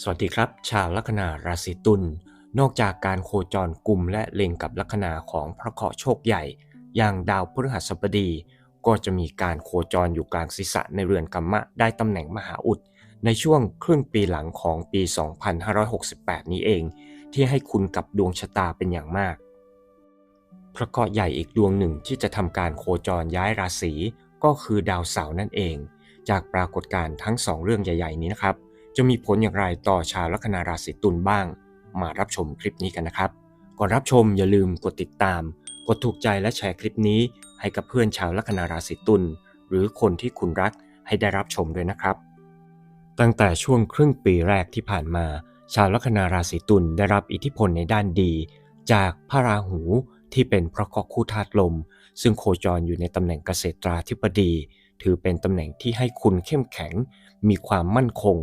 สวัสดีครับ ชาวลัคนาราศีตุล นอกจากการโคจรกลุ่มและเล็งกับลัคนาของพระเคราะห์โชคใหญ่ อย่างดาวพฤหัสบดี ก็จะมีการโคจรอยู่กลางศีรษะในเรือนกรรมะได้ตำแหน่งมหาอุด ในช่วงครึ่งปีหลังของปี 2568 นี้เอง ที่ให้คุณกับดวงชะตาเป็นอย่างมาก พระเคราะห์ใหญ่อีกดวงหนึ่งที่จะทำการโคจรย้ายราศีก็คือดาวเสาร์นั่นเอง จากปรากฏการณ์ทั้งสองเรื่องใหญ่ ๆ นี้นะครับ จะมีผลอย่างไรต่อชาวลัคนาราศีตุลบ้าง มารับชมคลิปนี้กันนะครับ ก่อนรับชมอย่าลืมกดติดตาม กดถูกใจและแชร์คลิปนี้ ให้กับเพื่อนชาวลัคนาราศีตุลหรือคนที่คุณรักให้ได้รับชมด้วยนะครับ ตั้งแต่ช่วงครึ่งปีแรกที่ผ่านมา ชาวลัคนาราศีตุลได้รับอิทธิพลในด้านดี จากพระราหูที่เป็นพระเคราะห์คู่ธาตุลม ซึ่งโคจรอยู่ในตำแหน่งเกษตราธิบดี ถือเป็นตำแหน่งที่ให้คุณเข้มแข็ง มีความมั่นคง